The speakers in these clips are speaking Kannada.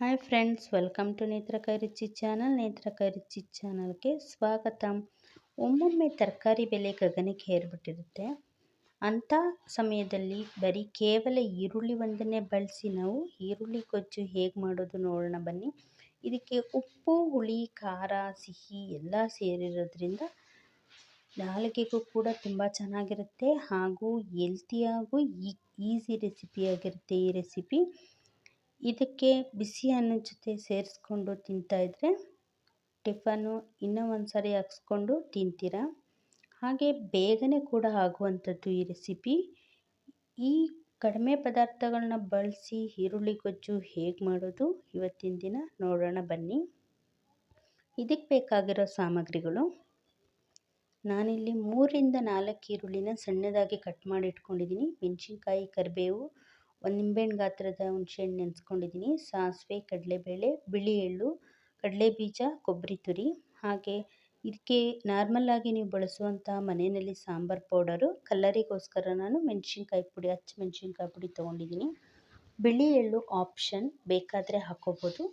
ಹಾಯ್ ಫ್ರೆಂಡ್ಸ್, ವೆಲ್ಕಮ್ ಟು ನೇತ್ರಕಾಯಿ ರುಚಿ ಚಾನಲ್. ನೇತ್ರಕಾಯಿ ರುಚಿ ಚಾನಲ್ಗೆ ಸ್ವಾಗತ. ಒಮ್ಮೊಮ್ಮೆ ತರಕಾರಿ ಬೆಲೆ ಗಗನಕ್ಕೆ ಏರ್ಬಿಟ್ಟಿರುತ್ತೆ. ಅಂಥ ಸಮಯದಲ್ಲಿ ಬರೀ ಕೇವಲ ಈರುಳ್ಳಿ ಒಂದನ್ನೇ ಬಳಸಿ ನಾವು ಈರುಳ್ಳಿ ಗೊಜ್ಜು ಹೇಗೆ ಮಾಡೋದು ನೋಡೋಣ ಬನ್ನಿ. ಇದಕ್ಕೆ ಉಪ್ಪು, ಹುಳಿ, ಖಾರ, ಸಿಹಿ ಎಲ್ಲ ಸೇರಿರೋದ್ರಿಂದ ನಾಲಿಗೆಗೂ ಕೂಡ ತುಂಬ ಚೆನ್ನಾಗಿರುತ್ತೆ. ಹಾಗೂ ಎಲ್ತಿಯಾಗೂ ಈಸಿ ರೆಸಿಪಿಯಾಗಿರುತ್ತೆ ಈ ರೆಸಿಪಿ ಇದಕ್ಕೆ ಬಿಸಿ ಅನ್ನದ ಜೊತೆ ಸೇರಿಸ್ಕೊಂಡು ತಿಂತಾಯಿದ್ರೆ ಟಿಫನ್ನು ಇನ್ನೂ ಒಂದು ಸಾರಿ ಹಾಕ್ಸ್ಕೊಂಡು ತಿಂತೀರಾ? ಹಾಗೆ ಬೇಗನೆ ಕೂಡ ಆಗುವಂಥದ್ದು ಈ ರೆಸಿಪಿ. ಈ ಕಡಿಮೆ ಪದಾರ್ಥಗಳನ್ನ ಬಳಸಿ ಈರುಳ್ಳಿ ಗೊಜ್ಜು ಹೇಗೆ ಮಾಡೋದು ಇವತ್ತಿನ ದಿನ ನೋಡೋಣ ಬನ್ನಿ. ಇದಕ್ಕೆ ಬೇಕಾಗಿರೋ ಸಾಮಗ್ರಿಗಳು. ನಾನಿಲ್ಲಿ ಮೂರರಿಂದ ನಾಲ್ಕು ಈರುಳ್ಳಿನ ಸಣ್ಣದಾಗಿ ಕಟ್ ಮಾಡಿ ಇಟ್ಕೊಂಡಿದ್ದೀನಿ. ಮೆಣಸಿನ್ಕಾಯಿ, ಕರಿಬೇವು ಒಂದು ನಿಂಬೆಹಣ್ಣು ಗಾತ್ರದ ಹುಣಸೆಹಣ್ಣು ನೆನೆಸ್ಕೊಂಡಿದ್ದೀನಿ ಸಾಸಿವೆ, ಕಡಲೆಬೇಳೆ, ಬಿಳಿ ಎಳ್ಳು ಕಡಲೆ ಬೀಜ ಕೊಬ್ಬರಿ ತುರಿ. ಹಾಗೆ ಇದಕ್ಕೆ ನಾರ್ಮಲ್ಲಾಗಿ ನೀವು ಬಳಸುವಂಥ ಮನೆಯಲ್ಲಿ ಸಾಂಬಾರು ಪೌಡರು. ಕಲ್ಲರಿಗೋಸ್ಕರ ನಾನು ಮೆಣಸಿನ್ಕಾಯಿ ಪುಡಿ, ಹಚ್ಚಿ ಮೆಣಸಿನ್ಕಾಯಿ ಪುಡಿ ತೊಗೊಂಡಿದ್ದೀನಿ ಬಿಳಿ ಎಳ್ಳು ಆಪ್ಷನ್ ಬೇಕಾದರೆ ಹಾಕ್ಕೋಬೋದು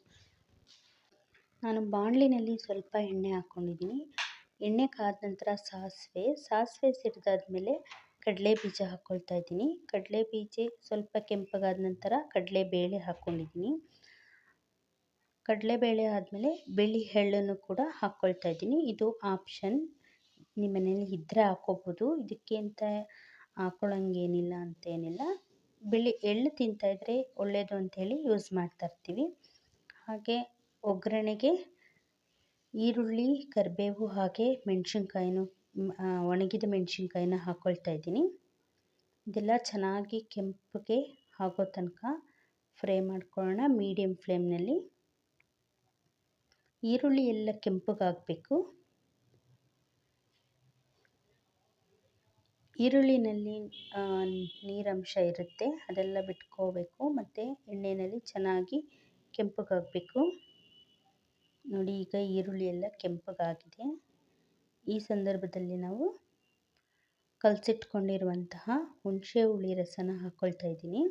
ನಾನು ಬಾಣಲಿನಲ್ಲಿ ಸ್ವಲ್ಪ ಎಣ್ಣೆ ಹಾಕ್ಕೊಂಡಿದ್ದೀನಿ ಎಣ್ಣೆ ಕಾದ ನಂತರ ಸಾಸಿವೆ. ಸಾಸಿವೆ ಸಿಡಿದಾದ್ಮೇಲೆ ಕಡಲೆ ಬೀಜ ಹಾಕ್ಕೊಳ್ತಾ ಇದ್ದೀನಿ. ಕಡಲೆ ಬೀಜ ಸ್ವಲ್ಪ ಕೆಂಪಗಾದ ನಂತರ ಕಡಲೆ ಬೇಳೆ ಹಾಕ್ಕೊಂಡಿದ್ದೀನಿ ಕಡಲೆಬೇಳೆ ಆದಮೇಲೆ ಬಿಳಿ ಎಳ್ಳನ್ನು ಕೂಡ ಹಾಕ್ಕೊಳ್ತಾ ಇದ್ದೀನಿ. ಇದು ಆಪ್ಷನ್. ನಿಮ್ಮ ಮನೇಲಿ ಇದ್ದರೆ ಹಾಕ್ಕೋಬೋದು ಇದಕ್ಕೆ ಅಂತ ಹಾಕ್ಕೊಳ್ಳೋಂಗೇನಿಲ್ಲ ಅಂತೇನಿಲ್ಲ ಬಿಳಿ ಎಳ್ಳು ತಿಂತಾಯಿದ್ರೆ ಒಳ್ಳೆಯದು ಅಂಥೇಳಿ ಯೂಸ್ ಮಾಡ್ತಾ ಇರ್ತೀವಿ. ಹಾಗೆ ಒಗ್ಗರಣೆಗೆ ಈರುಳ್ಳಿ, ಕರಿಬೇವು ಹಾಗೆ ಮೆಣಸಿನ್ಕಾಯಿನೂ ಒಣಗಿದ ಮೆಣಸಿನ್ಕಾಯಿನ ಹಾಕ್ಕೊಳ್ತಾ ಇದ್ದೀನಿ. ಇದೆಲ್ಲ ಚೆನ್ನಾಗಿ ಕೆಂಪಗೆ ಆಗೋ ತನಕ ಫ್ರೈ ಮಾಡ್ಕೊಳ್ಳೋಣ ಮೀಡಿಯಮ್ ಫ್ಲೇಮ್ನಲ್ಲಿ. ಈರುಳ್ಳಿ ಎಲ್ಲ ಕೆಂಪಗಾಗಬೇಕು ಈರುಳ್ಳಿನಲ್ಲಿ ನೀರಂಶ ಇರುತ್ತೆ, ಅದೆಲ್ಲ ಬಿಟ್ಕೋಬೇಕು. ಮತ್ತು ಎಣ್ಣೆಯಲ್ಲಿ ಚೆನ್ನಾಗಿ ಕೆಂಪಗಾಗಬೇಕು ನೋಡಿ, ಈಗ ಈರುಳ್ಳಿ ಎಲ್ಲ ಕೆಂಪಗಾಗಿದೆ ಈ ಸಂದರ್ಭದಲ್ಲಿ ನಾವು ಕಲಸಿಟ್ಕೊಂಡಿರುವಂತಹ ಹುಣಸೆ ಹುಳಿ ರಸನ ಹಾಕ್ಕೊಳ್ತಾ ಇದ್ದೀನಿ.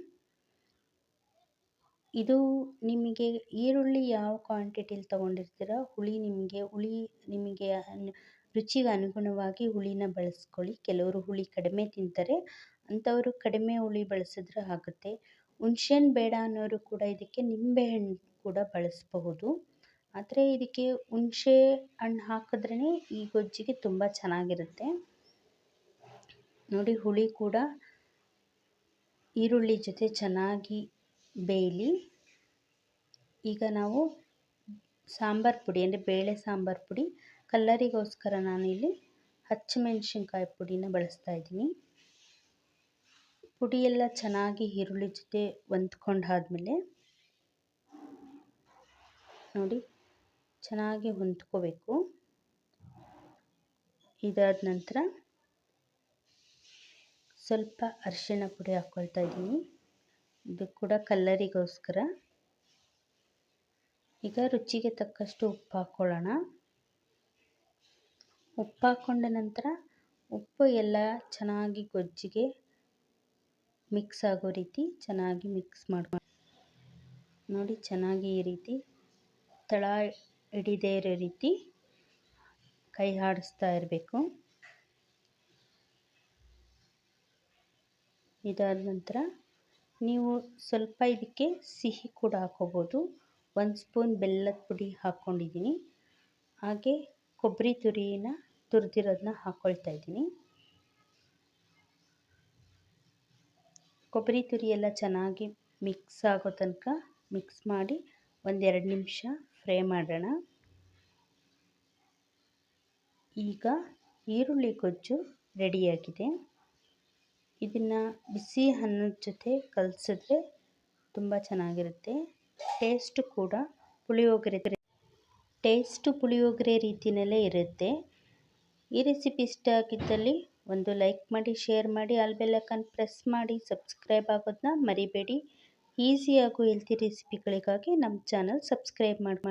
ಇದು ನಿಮಗೆ ಈರುಳ್ಳಿ ಯಾವ ಕ್ವಾಂಟಿಟಿಲಿ ತೊಗೊಂಡಿರ್ತೀರ ಹುಳಿ ನಿಮಗೆ ಹುಳಿ ನಿಮಗೆ ರುಚಿಗೆ ಅನುಗುಣವಾಗಿ ಹುಳಿನ ಬಳಸ್ಕೊಳ್ಳಿ. ಕೆಲವರು ಹುಳಿ ಕಡಿಮೆ ತಿಂತಾರೆ, ಅಂಥವರು ಕಡಿಮೆ ಹುಳಿ ಬಳಸಿದ್ರೆ ಆಗುತ್ತೆ. ಹುಣ್ಸೆಹಣ್ಣು ಬೇಡ ಅನ್ನೋರು ಕೂಡ ಇದಕ್ಕೆ ನಿಂಬೆಹಣ್ಣು ಕೂಡ ಬಳಸಬಹುದು. ಆದರೆ ಇದಕ್ಕೆ ಹುಣಸೆ ಹಣ್ಣು ಹಾಕಿದ್ರೇ ಈ ಗೊಜ್ಜಿಗೆ ತುಂಬ ಚೆನ್ನಾಗಿರುತ್ತೆ. ನೋಡಿ ಹುಳಿ ಕೂಡ ಈರುಳ್ಳಿ ಜೊತೆ ಚೆನ್ನಾಗಿ ಬೇಯಲಿ. ಈಗ ನಾವು ಸಾಂಬಾರು ಪುಡಿ ಅಂದರೆ ಬೇಳೆ ಸಾಂಬಾರು ಪುಡಿ, ಕಲ್ಲರಿಗೋಸ್ಕರ ನಾನಿಲ್ಲಿ ಹಸಿಮೆಣ್ಸಿನ್ಕಾಯಿ ಪುಡಿನ ಬಳಸ್ತಾ ಇದ್ದೀನಿ. ಪುಡಿಯೆಲ್ಲ ಚೆನ್ನಾಗಿ ಈರುಳ್ಳಿ ಜೊತೆ ಹೊಂದ್ಕೊಂಡಾದ್ಮೇಲೆ ನೋಡಿ ಚೆನ್ನಾಗಿ ಹೊಂದ್ಕೋಬೇಕು. ಇದಾದ ನಂತರ ಸ್ವಲ್ಪ ಅರಿಶಿಣ ಪುಡಿ ಹಾಕ್ಕೊಳ್ತಾ ಇದ್ದೀನಿ. ಇದು ಕೂಡ ಕಲ್ಲರಿಗೋಸ್ಕರ. ಈಗ ರುಚಿಗೆ ತಕ್ಕಷ್ಟು ಉಪ್ಪು ಹಾಕ್ಕೊಳ್ಳೋಣ ಉಪ್ಪು ಹಾಕ್ಕೊಂಡ ನಂತರ ಉಪ್ಪು ಎಲ್ಲ ಚೆನ್ನಾಗಿ ಗೊಜ್ಜಿಗೆ ಮಿಕ್ಸ್ ಆಗೋ ರೀತಿ ಚೆನ್ನಾಗಿ ಮಿಕ್ಸ್ ಮಾಡ್ಕೊಂಡು ನೋಡಿ ಚೆನ್ನಾಗಿ ಈ ರೀತಿ ತಳ ಹಿಡಿದೇ ಇರೋ ರೀತಿ ಕೈ ಆಡಿಸ್ತಾ ಇರಬೇಕು. ಇದಾದ ನಂತರ ನೀವು ಸ್ವಲ್ಪ ಇದಕ್ಕೆ ಸಿಹಿ ಕೂಡ ಹಾಕೋಬೋದು. ಒಂದು ಸ್ಪೂನ್ ಬೆಲ್ಲದ ಪುಡಿ ಹಾಕ್ಕೊಂಡಿದ್ದೀನಿ ಹಾಗೆ ಕೊಬ್ಬರಿ ತುರಿನ ತುರಿದಿರೋದನ್ನ ಹಾಕ್ಕೊಳ್ತಾ ಇದ್ದೀನಿ. ಕೊಬ್ಬರಿ ತುರಿ ಎಲ್ಲ ಚೆನ್ನಾಗಿ ಮಿಕ್ಸ್ ಆಗೋ ತನಕ ಮಿಕ್ಸ್ ಮಾಡಿ ಒಂದೆರಡು ನಿಮಿಷ ಫ್ರೈ ಮಾಡೋಣ. ಈಗ ಈರುಳ್ಳಿ ಗೊಜ್ಜು ರೆಡಿಯಾಗಿದೆ. ಇದನ್ನು ಬಿಸಿ ಅನ್ನದ ಜೊತೆ ಕಲಸಿದ್ರೆ ತುಂಬ ಚೆನ್ನಾಗಿರುತ್ತೆ. ಟೇಸ್ಟ್ ಕೂಡ ಪುಳಿಯೋಗರೆ ಟೇಸ್ಟು ಪುಳಿಯೋಗರೆ ರೀತಿಯಲ್ಲೇ ಇರುತ್ತೆ. ಈ ರೆಸಿಪಿ ಇಷ್ಟ ಆಗಿದ್ದಲ್ಲಿ ಒಂದು ಲೈಕ್ ಮಾಡಿ, ಶೇರ್ ಮಾಡಿ, ಆಲ್ ಬೆಲ್ಲೈಕನ್ ಪ್ರೆಸ್ ಮಾಡಿ, ಸಬ್ಸ್ಕ್ರೈಬ್ ಆಗೋದನ್ನ ಮರಿಬೇಡಿ. ಈಸಿಯಾಗೂ ಹೆಲ್ತಿ ರೆಸಿಪಿಗಳಿಗಾಗಿ ನಮ್ಮ ಚಾನಲ್ ಸಬ್ಸ್ಕ್ರೈಬ್ ಮಾಡಿ